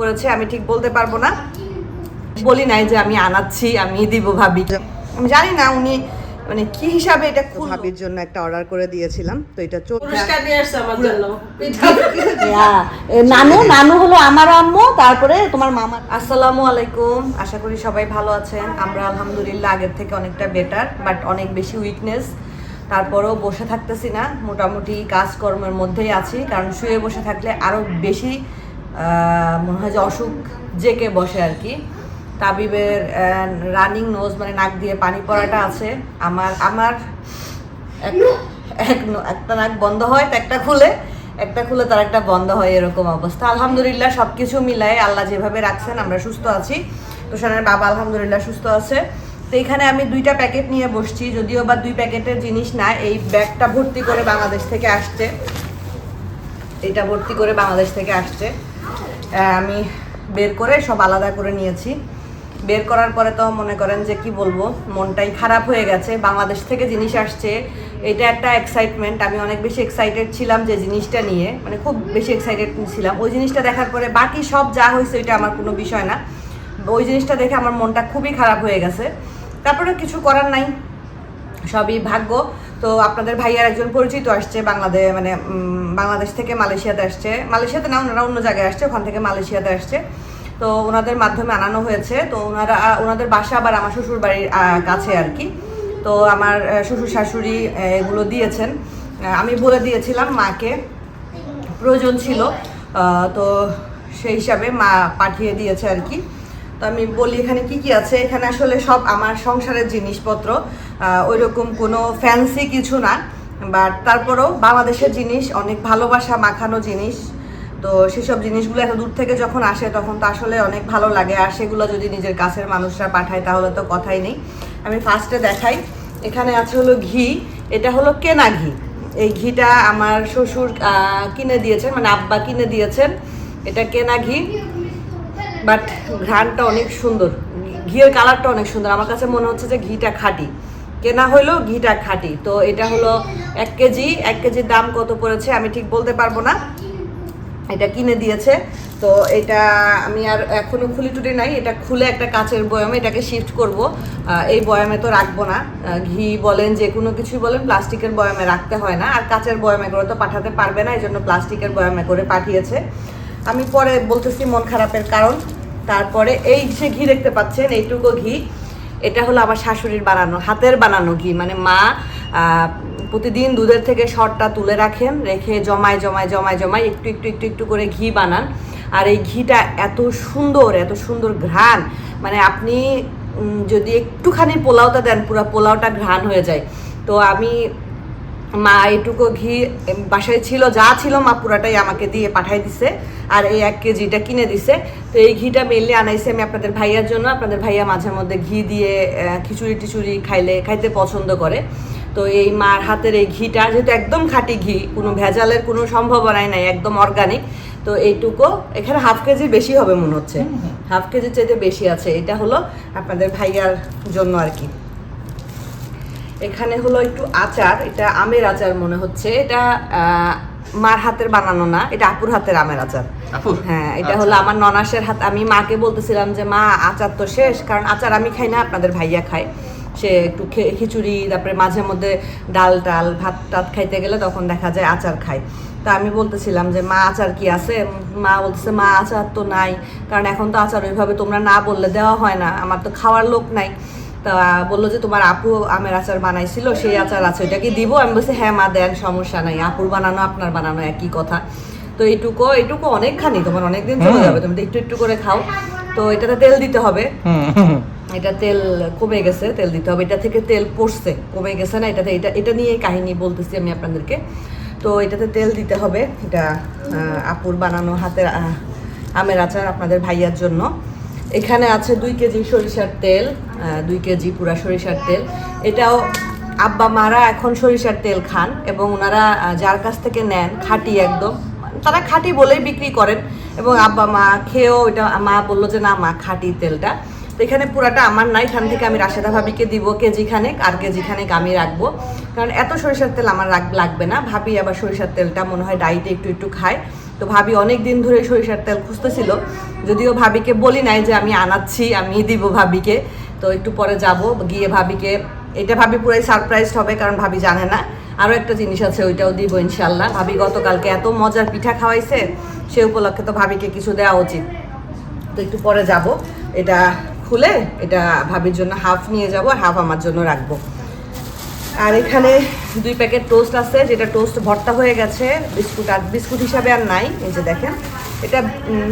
করেছে আমি ঠিক বলতে পারব না। বলি নাই যে আমি আনাচ্ছি আমি দিব ভাবি। আমি জানি না উনি মানে কি হিসাবে এটা খুব ভাবির জন্য একটা অর্ডার করে দিয়েছিলাম তো এটা চোখ পুরস্কার নিয়ে আসছে আমার জন্য। নানু নানু হলো আমার আম্মু তারপরে তোমার মামা। আসসালামু আলাইকুম আশা করি সবাই ভালো আছেন। আমরা আলহামদুলিল্লাহ আগের থেকে অনেকটা বেটার বাট অনেক বেশি উইকনেস তারপরেও বসে থাকতেছি না মোটামুটি কাজকর্মের মধ্যেই আছি কারণ শুয়ে বসে থাকলে আরও বেশি মনে হয় যে অসুখ জেকে বসে আর কি। তাবিবের রানিং নোজ মানে নাক দিয়ে পানি পড়াটা আছে। আমার আমার এক- এক, একটা নাক বন্ধ হয়, তো একটা খুলে। একটা খুলে তার একটা বন্ধ হয়, এরকম অবস্থা। আলহামদুলিল্লাহ সব কিছু মিলায় আল্লাহ যেভাবে রাখছেন, আমরা সুস্থ আছি। তুষারের বাবা আলহামদুলিল্লাহ সুস্থ আছে। তো এখানে আমি দুইটা প্যাকেট নিয়ে বসছি, যদিও বা দুই প্যাকেটের জিনিস না, এই ব্যাগটা ভর্তি করে বাংলাদেশ থেকে আসছে। এটা ভর্তি করে বাংলাদেশ থেকে আসছে। আমি বের করে সব আলাদা করে নিয়েছি। বের করার পরে তো মনে করেন যে কি বলব, মনটাই খারাপ হয়ে গেছে। বাংলাদেশ থেকে জিনিস আসছে, এটা একটা এক্সাইটমেন্ট আমি অনেক বেশি এক্সাইটেড ছিলাম যে জিনিসটা নিয়ে মানে খুব বেশি এক্সাইটেড ছিলাম। ওই জিনিসটা দেখার পরে বাকি সব যা হয়েছে ওইটা আমার কোনো বিষয় না। ওই জিনিসটা দেখে আমার মনটা খুবই খারাপ হয়ে গেছে। তারপরে কিছু করার নাই। সবই ভাগ্য। তো আপনাদের ভাইয়ার একজন পরিচিত আসছে বাংলাদেশ মানে বাংলাদেশ থেকে মালয়েশিয়াতে আসছে। মালয়েশিয়াতে না, ওনারা অন্য জায়গায় আসছে, ওখান থেকে মালয়েশিয়াতে আসছে। তো ওনাদের মাধ্যমে আনানো হয়েছে। তো ওনারা ওনাদের বাসা আবার আমার শ্বশুর বাড়ির কাছে আর কি। তো আমার শ্বশুর শাশুড়ি এগুলো দিয়েছেন। আমি বলে দিয়েছিলাম মাকে। প্রয়োজন ছিল। তো সেই হিসাবে মা পাঠিয়ে দিয়েছে আর কি। তো আমি বলি এখানে কি কি আছে? এখানে আসলে সব আমার সংসারের জিনিসপত্র। ওই রকম কোনো ফ্যান্সি কিছু না বাট তারপরেও বাংলাদেশের জিনিস, অনেক ভালোবাসা মাখানো জিনিস। তো সেসব জিনিসগুলো এত দূর থেকে যখন আসে, তখন তো আসলে অনেক ভালো লাগে। আর সেগুলো যদি নিজের কাছের মানুষরা পাঠায়, তাহলে তো কথাই নেই। আমি ফার্স্টে দেখাই। এখানে আছে হলো ঘি। এটা হলো কেনা ঘি। এই ঘিটা আমার শ্বশুর কিনে দিয়েছেন মানে আব্বা কিনে দিয়েছেন। এটা কেনা ঘি। বাট ঘ্রাণটা অনেক সুন্দর। ঘিয়ের কালারটা অনেক সুন্দর। আমার কাছে মনে হচ্ছে যে ঘিটা খাঁটি। কেনা হলো ঘিটা খাঁটি। তো এটা হলো এক কেজি। এক কেজির দাম কত পড়েছে আমি ঠিক বলতে পারব না। এটা কিনে দিয়েছে। তো এটা আমি আর এখনও খুলি টুলি নাই। এটা খুলে একটা কাচের বয়ামে এটাকে শিফট করব। এই বয়ামে তো রাখব না। ঘি বলেন, যে কোনো কিছুই বলেন, প্লাস্টিকের বয়ামে রাখতে হয় না। আর কাচের বয়ামে করে তো পাঠাতে পারবে না এই জন্য প্লাস্টিকের বয়ামে করে পাঠিয়েছে। আমি পরে বলতেছি মন খারাপের কারণ। তারপরে এই যে ঘি দেখতে পাচ্ছেন, এইটুকু ঘি। এটা হলো আমার শাশুড়ির বানানো, হাতের বানানো ঘি। মানে মা প্রতিদিন দুধের থেকে শরটা তুলে রাখেন, রেখে জমায় জমায় জমায় জমায় একটু একটু একটু একটু করে ঘি বানান। আর এই ঘিটা এত সুন্দর এত সুন্দর ঘ্রাণ। মানে আপনি যদি একটুখানি পোলাওটা দেন, পুরো পোলাওটা ঘ্রাণ হয়ে যায়। তো আমি মা এটুকু ঘি বাসায় ছিল যা ছিল মা পুরাটাই আমাকে দিয়ে পাঠাই দিছে। আর এই এক কেজিটা কিনে দিছে। তো এই ঘিটা মেনলি আনাইছে আমি আপনাদের ভাইয়ার জন্য। আপনাদের ভাইয়া মাঝে মধ্যে ঘি দিয়ে খিচুড়ি টিচুড়ি খাইলে খাইতে পছন্দ করে। তো এই মার হাতের এই ঘিটা যেহেতু একদম খাঁটি ঘি কোনো ভেজালের কোনো সম্ভাবনাই নাই একদম অর্গানিক তো এইটুকু এখানে হাফ কেজির বেশি হবে মনে হচ্ছে। হাফ কেজির চাইতে বেশি আছে। এটা হলো আপনাদের ভাইয়ার জন্য আর কি। এখানে হলো একটু আচার এটা আমের আচার মনে হচ্ছে। এটা মার হাতের বানানো না এটা আপুর হাতের আমের আচার। হ্যাঁ এটা আচ্ছা। হলো আমার ননাসের হাত আমি মাকে বলতেছিলাম যে মা আচার তো শেষ কারণ আচার আমি খাই না আপনাদের ভাইয়া খায়। সে একটু খিচুড়ি তারপরে মাঝে মধ্যে ডাল টাল ভাত টাত খাইতে গেলে তখন দেখা যায় আচার খায়। তা আমি বলতেছিলাম যে মা আচার কি আছে? মা বলতেছে মা আচার তো নাই কারণ এখন তো আচার ওইভাবে তোমরা না বললে দেওয়া হয় না আমার তো খাওয়ার লোক নাই। তা বলল যে তোমার আপু আমের আচার বানাইছিল সেই আচার আছে ওইটা কি দিব। আমি বলছি হ্যাঁ মা দেন সমস্যা নাই। আপুর বানানো আপনার বানানো একই কথা। তো এইটুকু এইটুকু অনেকখানি তোমার অনেকদিন চলে যাবে। তুমি একটু একটু করে খাও। তো এটাতে তেল দিতে হবে। এটা তেল কমে গেছে তেল দিতে হবে। এটা থেকে তেল পড়ছে কমে গেছে না? এটাতে এটা এটা নিয়ে কাহিনী বলতেছি আমি আপনাদেরকে। তো এটাতে তেল দিতে হবে। এটা আহ, আপুর বানানো হাতের আমের আচার আপনাদের ভাইয়ার জন্য। এখানে আছে দুই কেজি সরিষার তেল দুই কেজি পুরা সরিষার তেল। এটাও আব্বা মারা এখন সরিষার তেল খান এবং ওনারা যার কাছ থেকে নেন, খাঁটি একদম। তারা খাঁটি বলেই বিক্রি করেন এবং আব্বা মা খেয়েও এটা, মা বলল যে না মা, খাঁটি তেলটা। তো এখানে পুরাটা আমার নাই এখান থেকে আমি রাশেদা ভাবিকে দিব কেজি খানেক আর কেজি খানেক আমি রাখব। কারণ এত সরিষার তেল আমার লাগবে না। ভাবি আবার সরিষার তেলটা মনে হয় ডাইটে একটু একটু খায়। তো ভাবি অনেক দিন ধরে সরিষার তেল খুঁজতেছিল। যদিও ভাবিকে বলি নাই যে আমি আনাচ্ছি আমি দিব ভাবিকে। তো একটু পরে যাব, গিয়ে ভাবিকে, এটা ভাবি পুরাই সারপ্রাইজ হবে, কারণ ভাবি জানে না। আরও একটা জিনিস আছে, ওইটাও দিব ইনশাল্লাহ ভাবি গতকালকে এত মজার পিঠা খাওয়াইছে, সে উপলক্ষে তো ভাবিকে কিছু দেওয়া উচিত। তো একটু পরে যাব, এটা খুলে, এটা ভাবির জন্য হাফ নিয়ে যাব আর হাফ আমার জন্য রাখব। আর এখানে দুই প্যাকেট টোস্ট আছে, যেটা টোস্ট ভর্তা হয়ে গেছে, বিস্কুট আর বিস্কুট হিসাবে আর নাই, এই যে দেখেন। এটা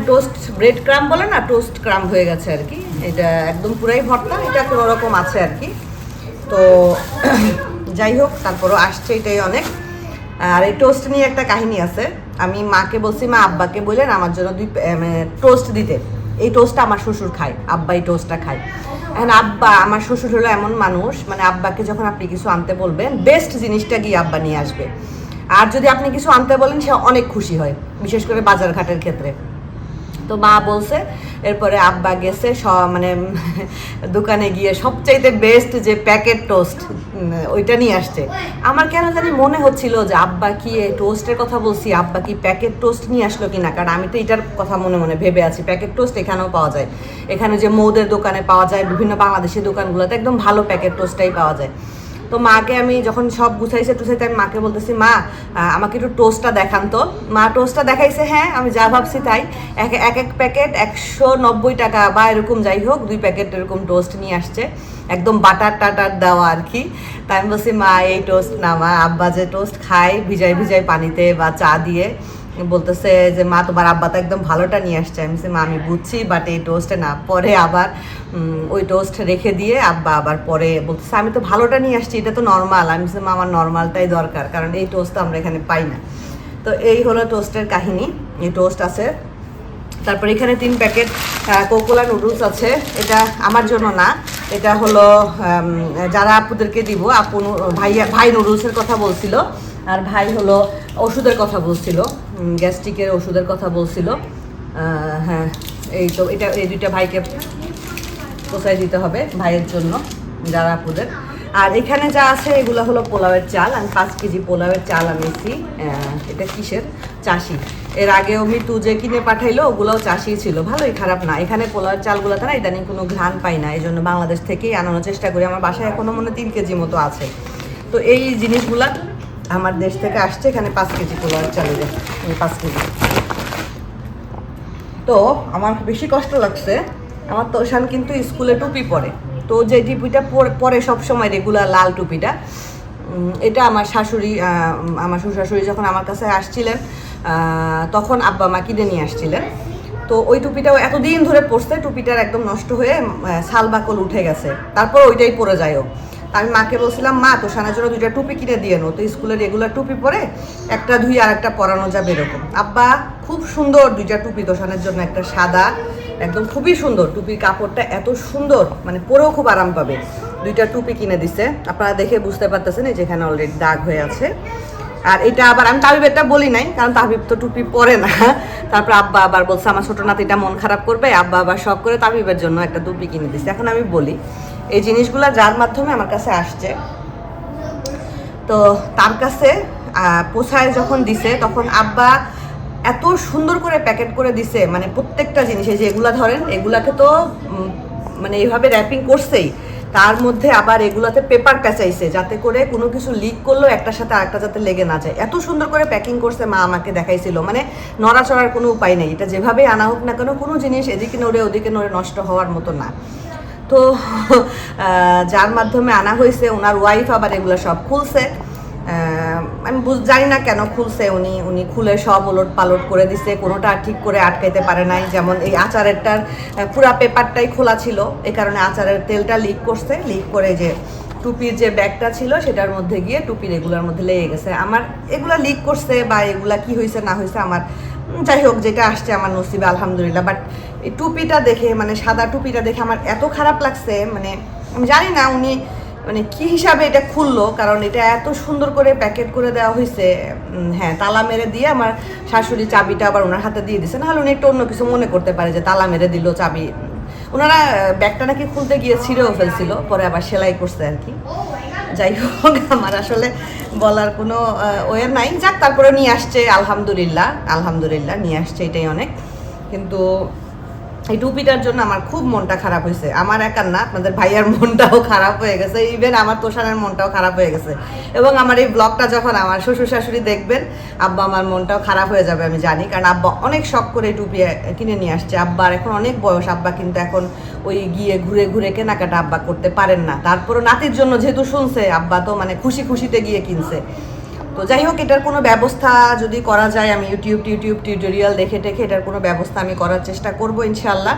টোস্ট ব্রেড ক্রাম বলে না, টোস্ট ক্রাম হয়ে গেছে আর কি। এটা একদম পুরাই ভর্তা, এটা কোনো রকম আছে আর কি। তো, যাই হোক, তারপরও আসছে এটাই অনেক। আর এই টোস্ট নিয়ে একটা কাহিনী আছে। আমি মাকে বলছি, মা, আব্বাকে বললেন আমার জন্য দুই মানে টোস্ট দিতে। এই টোস্টটা আমার শ্বশুর খায়, আব্বা এই টোস্টটা খায়। এখন আব্বা, আমার শ্বশুর হলো এমন মানুষ মানে আব্বাকে যখন আপনি কিছু আনতে বলবেন বেস্ট জিনিসটা গিয়ে আব্বা নিয়ে আসবে। আর যদি আপনি কিছু আনতে বলেন, সে অনেক খুশি হয়, বিশেষ করে বাজার ঘাটের ক্ষেত্রে। তো মা বলছে, এরপরে আব্বা গেছে, সব মানে দোকানে গিয়ে সবচাইতে বেস্ট যে প্যাকেট টোস্ট ওইটা নিয়ে আসছে। আমার কেন জানি মনে হচ্ছিল যে আব্বা কি টোস্টের কথা বলছি, আব্বা কি প্যাকেট টোস্ট নিয়ে আসলো কি না কারণ আমি তো এটার কথা মনে মনে ভেবে আছি প্যাকেট টোস্ট এখানেও পাওয়া যায়। এখানে যে মৌদের দোকানে পাওয়া যায়, বিভিন্ন বাংলাদেশি দোকানগুলোতে একদম ভালো প্যাকেট টোস্টটাই পাওয়া যায়। তো মাকে আমি যখন সব গুছাইছে টুছাইতে আমি মাকে বলতেছি, মা আমাকে একটু টোস্টটা দেখান তো। মা টোস্টটা দেখাইছে হ্যাঁ আমি যা ভাবছি তাই। এক এক এক প্যাকেট একশো নব্বই টাকা বা এরকম যাই হোক, দুই প্যাকেট এরকম টোস্ট নিয়ে আসছে। একদম বাটার টাটার দেওয়া আর কি। তাই আমি বলছি, মা, এই টোস্ট না, মা, আব্বা যে টোস্ট খায় ভিজাই ভিজাই পানিতে বা চা দিয়ে বলতেছে যে, মা, তোমার আব্বা তো একদম ভালোটা নিয়ে আসছে। আমি মা, আমি বুঝছি বাট এই টোস্টে না। পরে আবার ওই টোস্ট রেখে দিয়ে আব্বা আবার পরে বলতেছে, আমি তো ভালোটা নিয়ে আসছি, এটা তো নর্মাল আমি মা, আমার নর্মালটাই দরকার, কারণ এই টোস্ট তো আমরা এখানে পাই না। তো এই হলো টোস্টের কাহিনী, এই টোস্ট আছে। তারপর এখানে তিন প্যাকেট কোকোলা নুডলস আছে। এটা আমার জন্য না, এটা হলো যারা আপুদেরকে দিব, আপু ভাইয়া, ভাই নুডলসের কথা বলছিল, আর ভাই হলো ওষুধের কথা বলছিল। গ্যাস্ট্রিকের ওষুধের কথা বলছিল। হ্যাঁ এই তো এটা এই দুইটা ভাইকে পোষায় দিতে হবে ভাইয়ের জন্য যারা আপুদের। আর এখানে যা আছে এগুলো হলো পোলাওয়ের চাল। আমি পাঁচ কেজি পোলাওয়ের চাল আনিয়েছি। আহ, এটা কিসের? চাষি। এর আগেও মিতু যে কিনে পাঠাইলো ওগুলোও চাষি ছিল। ভালোই খারাপ না। এখানে পোলাওয়ের চালগুলোতে না ইদানিং কোনো ঘ্রাণ পাই না। এই জন্য বাংলাদেশ থেকেই আনানোর চেষ্টা করি। আমার বাসায় এখনও মনে তিন কেজি মতো আছে। তো এই জিনিসগুলা আমার দেশ থেকে আসছে, এখানে পাঁচ কেজি পোলাওয়ের চালের পাঁচ কেজি। তো আমার বেশি কষ্ট লাগছে। আমার তোষান কিন্তু স্কুলে টুপি পরে। তো যে টুপিটা পর- পরে সব সময় রেগুলার লাল টুপিটা এটা আমার শাশুড়ি আমার শ্বশুর যখন আমার কাছে আসছিলেন তখন আব্বা মা কিনে নিয়ে আসছিলেন। তো ওই টুপিটাও এতদিন ধরে পরছে, টুপিটার একদম নষ্ট হয়ে শাল বাকল উঠে গেছে। তারপর ওইটাই পরে যায়ও। আমি মাকে বলছিলাম, মা তো তোষানের জন্য দুইটা টুপি কিনে দিয়ে নো তো স্কুলে রেগুলার টুপি পরে একটা ধুই আর একটা পরানো যাবে এরকম। আব্বা, খুব সুন্দর দুইটা টুপি তোষানের জন্য, একটা সাদা, একদম খুবই সুন্দর। টুপির কাপড়টা এত সুন্দর মানে পরেও খুব আরাম পাবে। দুইটা টুপি কিনে দিছে। আপনারা দেখে বুঝতে পারতেছেন যেখানে অলরেডি দাগ হয়ে আছে। আর এটা আবার আমি তাবিবেরটা বলি নাই, কারণ তাবিব তো টুপি পরে না। তারপর আব্বা আবার বলছে, আমার ছোট নাতিটা মন খারাপ করবে। আব্বা আবার শখ করে তাবিবের জন্য একটা টুপি কিনে দিচ্ছে এখন আমি বলি এই জিনিসগুলো যার মাধ্যমে আমার কাছে আসছে। তো তার কাছে পোছায় যখন দিছে, তখন আব্বা এত সুন্দর করে প্যাকেট করে দিছে মানে প্রত্যেকটা জিনিস, এই যে এগুলা ধরেন, এগুলাকে তো মানে এইভাবে র্যাপিং করছেই, তার মধ্যে আবার এগুলাতে পেপার পেঁচাইছে, যাতে করে কোনো কিছু লিক করলেও একটার সাথে আরেকটা যাতে লেগে না যায়। এত সুন্দর করে প্যাকিং করছে মা আমাকে দেখাইছিল মানে নড়াচড়ার কোনো উপায় নেই। এটা যেভাবেই আনা হোক না কেন, কোনো জিনিস এদিকে নড়ে ওদিকে নড়ে নষ্ট হওয়ার মতো না। তো আহ, যার মাধ্যমে আনা হয়েছে ওনার ওয়াইফ আবার এগুলো সব খুলছে। আমি জানি না কেন খুলছে উনি উনি খুলে সব ওলট পালট করে দিছে কোনোটা ঠিক করে আটকাইতে পারে নাই। যেমন এই আচারেরটার পুরা পেপারটাই খোলা ছিল এ কারণে আচারের তেলটা লিক করছে। লিক করে যে টুপির যে ব্যাগটা ছিল সেটার মধ্যে গিয়ে টুপির এগুলোর মধ্যে লেগে গেছে। আমার এগুলা লিক করছে বা এগুলা কি হয়েছে না হয়েছে আমার যাই হোক যেটা আসছে আমার নসিবে আলহামদুলিল্লাহ। বাট এই টুপিটা দেখে মানে সাদা টুপিটা দেখে আমার এত খারাপ লাগছে মানে আমি জানি না উনি মানে কি হিসাবে এটা খুললো, কারণ এটা এত সুন্দর করে প্যাকেট করে দেওয়া হয়েছে হ্যাঁ তালা মেরে দিয়ে আমার শাশুড়ি চাবিটা আবার ওনার হাতে দিয়ে দিছে। নাহলে উনি একটু অন্য কিছু মনে করতে পারে যে তালা মেরে দিল চাবি। ওনারা ব্যাগটা নাকি খুলতে গিয়ে ছিঁড়েও ফেলছিল, পরে আবার সেলাই করছে আর কি। যাই হোক, আমার আসলে বলার কোনো ওয়ে নাই। যাক, তারপরে নিয়ে আসছে, আলহামদুলিল্লাহ আলহামদুলিল্লাহ, নিয়ে আসছে এটাই অনেক। কিন্তু এই টুপিটার জন্য আমার খুব মনটা খারাপ হয়েছে। আমার একার না, আপনাদের ভাইয়ার মনটাও খারাপ হয়ে গেছে ইভেন আমার তোষানের মনটাও খারাপ হয়ে গেছে। এবং আমার এই ব্লগটা যখন আমার শ্বশুর শাশুড়ি দেখবেন, আব্বা আমার মনটাও খারাপ হয়ে যাবে আমি জানি, কারণ আব্বা অনেক শখ করে টুপি কিনে নিয়ে আসছে। আব্বার এখন অনেক বয়স, আব্বা কিন্তু এখন ওই গিয়ে ঘুরে ঘুরে কেনাকাটা আব্বা করতে পারেন না। তারপরও নাতির জন্য যেহেতু শুনছে, আব্বা তো মানে খুশি খুশিতে গিয়ে কিনছে। তো যাই হোক, এটার কোনো ব্যবস্থা যদি করা যায়, আমি ইউটিউব, টিউটিউব, টিউটোরিয়াল দেখে টেখে এটার কোনো ব্যবস্থা আমি করার চেষ্টা করব ইনশাল্লাহ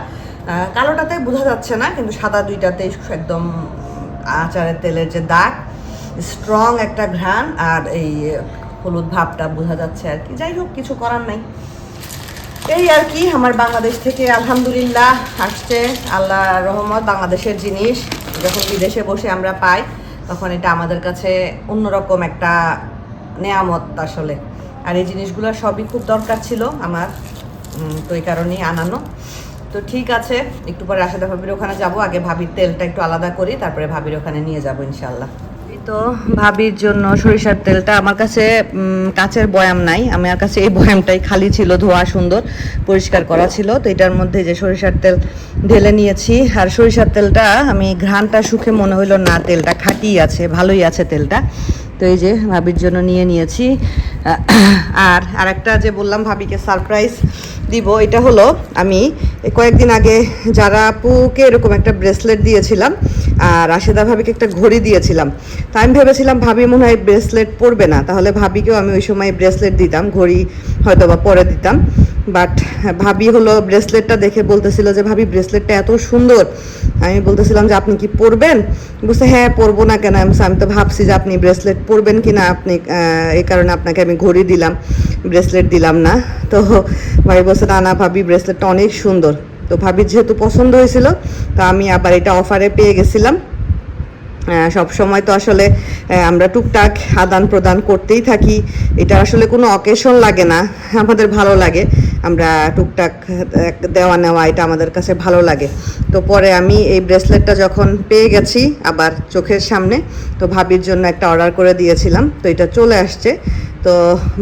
কালোটাতে বোঝা যাচ্ছে না, কিন্তু সাদা দুইটাতে একদম আচারের তেলের যে দাগ স্ট্রং একটা ঘ্রাণ, আর এই হলুদ ভাবটা বোঝা যাচ্ছে আর কি। যাই হোক, কিছু করার নাই। এই আর কি, আমার বাংলাদেশ থেকে আলহামদুলিল্লাহ আসছে। আল্লাহ রহমত, বাংলাদেশের জিনিস। যখন বিদেশে বসে আমরা পাই, তখন এটা আমাদের কাছে অন্যরকম একটা নেয়ামত আসলে। আর এই জিনিসগুলো সবই খুব দরকার ছিল আমার তো এই কারণেই আনানো। তো ঠিক আছে, একটু পরে আসাদা ভাবির ওখানে যাব। আগে ভাবির তেলটা একটু আলাদা করি, তারপরে ভাবির ওখানে নিয়ে যাব ইনশাল্লাহ তো ভাবির জন্য সরিষার তেলটা আমার কাছে কাঁচের কাচের বয়াম নাই। আমার কাছে এই বয়ামটাই খালি ছিল, ধোয়া সুন্দর, পরিষ্কার করা ছিল। তো এটার মধ্যে যে সরিষার তেল ঢেলে নিয়েছি, আর সরিষার তেলটা আমি ঘ্রাণটা সুখে মনে হইল না, তেলটা খাঁটি আছে, ভালোই আছে তেলটা। তো এই যে ভাবির জন্য নিয়ে নিয়েছি। আর আরেকটা যে বললাম ভাবিকে সারপ্রাইজ দিব, এটা হলো আমি কয়েকদিন আগে যারা আপুকে এরকম একটা ব্রেসলেট দিয়েছিলাম আর রাশেদা ভাবিকে একটা ঘড়ি দিয়েছিলাম, তা আমি ভেবেছিলাম ভাবি মনে হয় ব্রেসলেট পরবে না, তাহলে ভাবিকেও আমি ওই সময় ব্রেসলেট দিতাম, ঘড়ি হয়তো বা পরে দিতাম। বাট ভাবি হলো ব্রেসলেটটা দেখে বলতেছিল যে, ভাবি ব্রেসলেটটা এত সুন্দর। আমি বলতেছিলাম যে, আপনি কি পরবেন? বলছে হ্যাঁ পরবো না কেন? আমি তো ভাবছি যে, আপনি ব্রেসলেট পরবেন কি না আপনি এই কারণে আপনাকে আমি ঘড়ি দিলাম ব্রেসলেট দিলাম না। তো ভাই বলছে, না না, ভাবি ব্রেসলেটটা অনেক সুন্দর। তো ভাবির যেহেতু পছন্দ হয়েছিল, তো আমি আবার এটা অফারে পেয়ে গেছিলাম। সব সময় তো আসলে আমরা টুকটাক আদান প্রদান করতেই থাকি। এটা আসলে কোনো অকেশন লাগে না, আমাদের ভালো লাগে। আমরা টুকটাক দেওয়া নেওয়া, এটা আমাদের কাছে ভালো লাগে। তো পরে আমি এই ব্রেসলেটটা যখন পেয়ে গেছি আবার চোখের সামনে, তো ভাবির জন্য একটা অর্ডার করে দিয়েছিলাম। তো এটা চলে আসছে। তো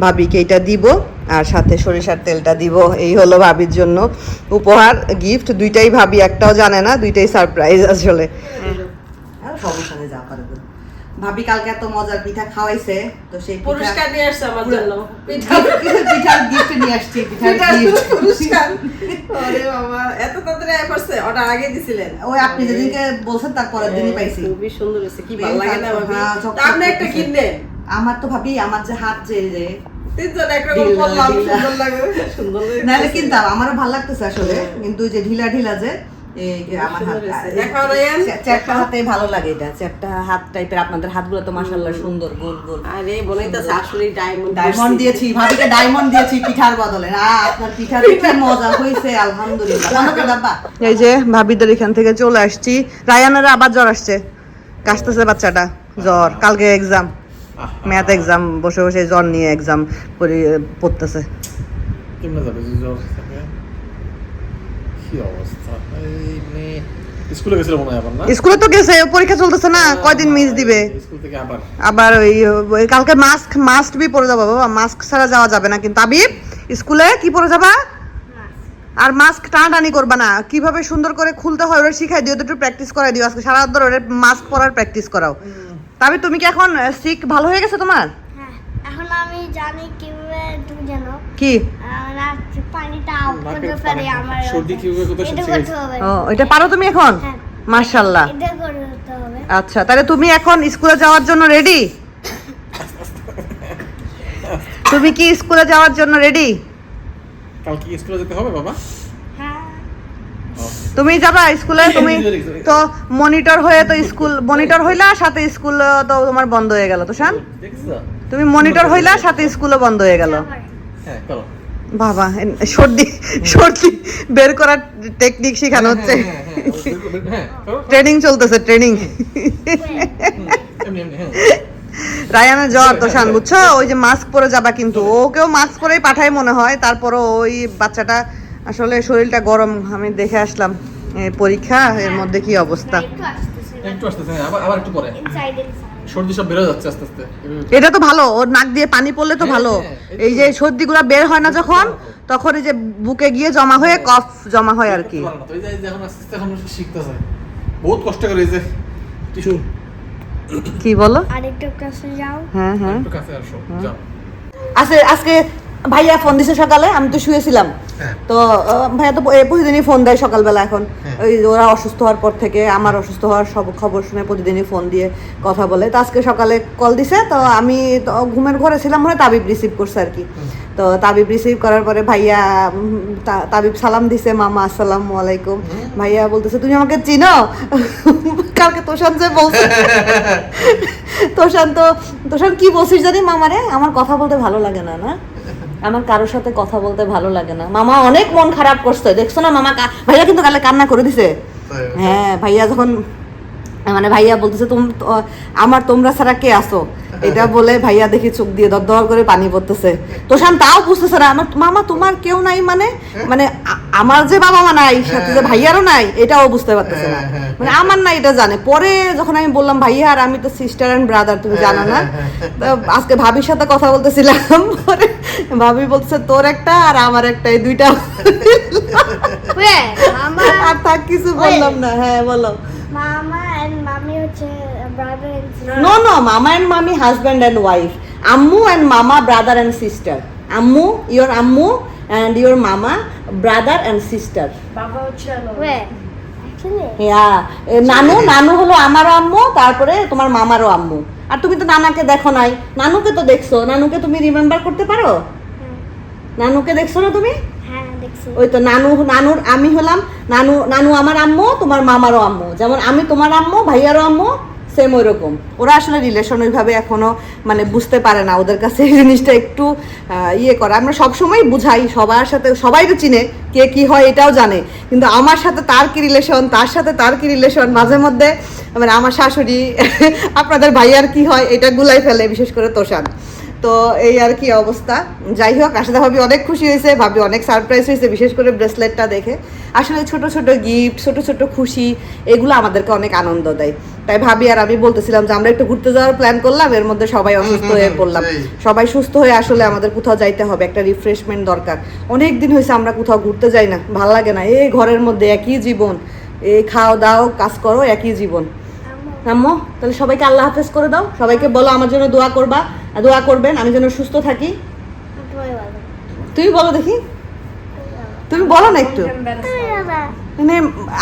ভাবিকে এটা দিব আর সাথে সরিষার তেলটা দিব। এই হলো ভাবির জন্য উপহার গিফট দুইটাই ভাবি, একটাও জানে না, দুইটাই সারপ্রাইজ আসলে। সমস্যা নেই যা পারে ভাবি কালকে এত মজার পিঠা খাওয়াইছে তো সেই পুরস্কার নিয়ে আসছে আমার জন্য। পিঠা পিঠার গিফট নিয়ে আসছি পিঠার গিফট পুরস্কার। ওরে বাবা এত তাড়াতাড়ি আয় করছে অর্ডার আগে দিছিলেন। ওই আপনি যেদিনকে বলছেন তার পরের দিনই পাইছি। খুবই সুন্দর হয়েছে কি ভালো লাগে না ভাবি? হ্যাঁ, আপনি একটা আমার তো ভাবি আমার যে হাত যে যে। সুন্দর নাহলে কিনতাম আমারও ভালো লাগতেছে আসলে কিন্তু ওই যে ঢিলা ঢিলা যে এই যে আমার হাত চ্যাপটা ভালো লাগে এটা। চ্যাপটা হাত টাইপের আপনাদের হাতগুলো তো মাশাআল্লাহ সুন্দর গোল গোল। আরে বলেই তো শাশুড়ি ডায়মন্ড ডায়মন্ড দিয়েছি ভাবিকে ডায়মন্ড দিয়েছি পিঠার বদলে। না আপনার পিঠার কি মজা আলহামদুলিল্লাহ। এই যে ভাবিদের এখান থেকে চলে আসছি। রায়ানের আবার জ্বর আসছে। কাশতেছে বাচ্চাটা জ্বর। কালকে এক্সাম ম্যাথ এক্সাম বসে বসে জ্বর নিয়ে এক্সাম পড়তেছে। কেমনে যাবে জ্বর কি অবস্থা? স্কুলে গেছিল মনে হয় আবার না? স্কুলে তো গেছে পরীক্ষা চলতেছে না কয়দিন মিস দিবে? স্কুল থেকে আবার। আবার ওই ওই কালকে মাস্ক মাস্ট বি পরে যাব বাবা মাস্ক ছাড়া যাওয়া যাবে না। কিন্তু আবিব স্কুলে কি পরে যাবা? আর মাস্ক টানাটানি করবা না। কীভাবে সুন্দর করে খুলতে হয় ওরা শিখাই দিও তো একটু প্র্যাকটিস করাই দিও। আজকে সারা ধর ওরা মাস্ক পরার প্র্যাকটিস করাও। তবে তুমি কি এখন শিখ ভালো হয়ে গেছে তোমার? হ্যাঁ এখন আমি জানি কীভাবে কি? এটা পারো তুমি এখন? হ্যাঁ। মার্শাল্লাহ এটা করতে হবে। আচ্ছা তাহলে তুমি এখন স্কুলে যাওয়ার জন্য রেডি তুমি কি স্কুলে যাওয়ার জন্য রেডি কালকে স্কুলে যেতে হবে বাবা? হ্যাঁ। তুমি যাবা স্কুলে? তুমি তো মনিটর হয়ে তো স্কুল মনিটর হইলা সাথে স্কুল তো তোমার বন্ধ হয়ে গেল তো শান? দেখছ? তুমি মনিটর হইলা সাথে স্কুলও বন্ধ হয়ে গেল। হ্যাঁ বাবা সর্দি সর্দি বের করার টেকনিক শেখানো হচ্ছে। হ্যাঁ, হ্যাঁ, হ্যাঁ, হ্যাঁ, করো। ট্রেনিং চলতেছে ট্রেনিং হ্যাঁ। রায়ানের জ্বর তো শান বুঝছ? ওই যে মাস্ক পরে যাবা কিন্তু ওকেও মাস্ক পরেই পাঠায় মনে হয় তারপরও ওই বাচ্চাটা আসলে শরীরটা গরম আমি দেখে আসলাম পরীক্ষা এর মধ্যে কি অবস্থা? একটু আসতেছে হ্যাঁ, আবার একটু পরে। সর্দি সব বেরো যাচ্ছে আস্তে আস্তে। এটা তো ভালো ওর নাক দিয়ে পানি পড়লে তো হ্যাঁ, ভালো। হ্যাঁ, এই যে সর্দি গুলা বের হয় না যখন তখন এই যে বুকে গিয়ে জমা হয়ে কফ জমা হয় আর কি। এখন আস্তে আস্তে এখন শিখতেছে বহুত কষ্ট করে এই যে। টিস্যু কি বলো? আরেকটু কাছে যাও। হ্যাঁ হ্যাঁ। একটু কাছে আসো যাও। আজকে আজকে ভাইয়া ফোন দিছে সকালে আমি তো শুয়েছিলাম। হ্যাঁ। তো ভাইয়া তো প্রতিদিনই ফোন দেয় সকালবেলা এখন। হ্যাঁ। ওই ওরা অসুস্থ হওয়ার পর থেকে আমার অসুস্থ হওয়ার সব খবর শুনে প্রতিদিনই ফোন দিয়ে কথা বলে। তো আজকে সকালে কল দিছে তো আমি তো ঘুমের ঘরে ছিলাম মনে তাবিব রিসিভ করছে আর কি। তো তাবিব রিসিভ করার পরে ভাইয়া তাবিব সালাম দিছে মামা আসসালামু আলাইকুম। ভাইয়া বলতেছে তুমি আমাকে চিনো? কালকে তোষান যে বলছে। তোষান তো তোষান কি বলছিস জানি মামারে? আমার কথা বলতে ভালো লাগে না না? আমার কারোর সাথে কথা বলতে ভালো লাগে না। মামা অনেক মন খারাপ করছে। দেখছ না মামা ভাইয়া কিন্তু কালে কান্না করে দিছে। হ্যাঁ ভাইয়া যখন মানে ভাইয়া বলতেছে আমার তোমরা ছাড়া কে আসো এটা বলে ভাইয়া দেখি চোখ দিয়ে দর দর করে পানি পড়তেছে। তোষান তাও বুঝতেছে না আমার মামা তোমার কেউ নাই মানে? মানে আমার যে বাবা মা নাই সাথে যে ভাইয়ারও নাই এটাও বুঝতে পারতেছে না। মানে আমার না এটা জানে। পরে যখন আমি বললাম ভাইয়া আর আমি তো সিস্টার অ্যান্ড ব্রাদার তুমি জানো না? আজকে ভাবির সাথে কথা বলতেছিলাম পরে ভাবি বলছে তোর একটা আর আমার একটা এই দুইটা আর থাক কিছু বললাম না হ্যাঁ বলো। মামা এন্ড মামি হচ্ছে brother and No, no, mama and mommy, husband and wife. Ammu and mama, brother and sister. Ammu, your ammu and your mama, brother and sister. Way actually Yeah. এ, নানু নানু হলো আমারও আম্মু তারপরে তোমার মামারও আম্মু। আর তুমি তো নানাকে দেখো নাই। নানুকে তো দেখছ। নানুকে তুমি রিমেম্বার করতে পারো? নানুকে দেখছ না তুমি? হ্যাঁ ওই তো নানু নানুর আমি হলাম। নানু নানু আমার আম্মু তোমার মামারও আম্মু। যেমন আমি তোমার আম্মু ভাইয়ারও আম্মু। সেম ওই রকম ওরা আসলে রিলেশন ওইভাবে এখনও মানে বুঝতে পারে না। ওদের কাছে এই জিনিসটা একটু ইয়ে করে। আমরা সবসময় বুঝাই, সবার সাথে, সবাই তো চিনে কে কি হয় এটাও জানে। কিন্তু আমার সাথে তার কি রিলেশন তার সাথে তার কি রিলেশন মাঝে মধ্যে মানে আমার শাশুড়ি, আপনাদের ভাইয়ার কি হয় এটা গুলাই ফেলে, বিশেষ করে তোষান তো এই আর কি অবস্থা। যাই হোক আশা ভাবি অনেক খুশি হয়েছে, ভাবি অনেক সারপ্রাইজ হয়েছে, বিশেষ করে ব্রেসলেটটা দেখে। আসলে ছোট ছোট গিফট ছোট ছোট খুশি, এগুলো আমাদেরকে অনেক আনন্দ দেয়। তাই ভাবি আর আমি বলতেছিলাম যে আমরা একটু ঘুরতে যাওয়ার প্ল্যান করলাম এর মধ্যে সবাই অসুস্থ হয়ে পড়লাম। সবাই সুস্থ হয়ে আসলে আমাদের কোথাও যাইতে হবে একটা রিফ্রেশমেন্ট দরকার। অনেক দিন হয়েছে আমরা কোথাও ঘুরতে যাই না ভালো লাগে না। এই ঘরের মধ্যে একই জীবন। এই খাও দাও কাজ করো একই জীবন। আম্মু তাহলে সবাইকে আল্লাহ হাফেজ করে দাও। সবাইকে বলো আমার জন্য দোয়া করবা দোয়া করবেন আমি যেন সুস্থ থাকি। তুমি বলো দেখি। তুমি বলো না একটু। মানে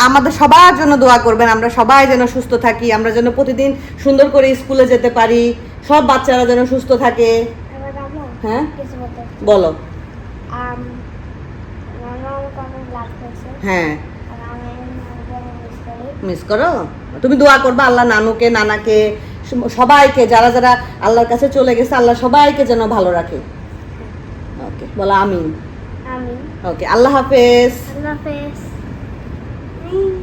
আমাদের সবার জন্য দোয়া করবেন আমরা সবাই যেন সুস্থ থাকি আমরা যেন প্রতিদিন সুন্দর করে স্কুলে যেতে পারি সব বাচ্চারা যেন সুস্থ থাকে। হ্যাঁ? বলো। হ্যাঁ। মিস করো। তুমি দোয়া করবা আল্লাহ নানুকে নানাকে সবাইকে যারা যারা আল্লাহর কাছে চলে গেছে আল্লাহ সবাইকে যেন ভালো রাখে। ওকে বলো আমিন। আমি ওকে আল্লাহ হাফেজ। আল্লাহ হাফেজ। me.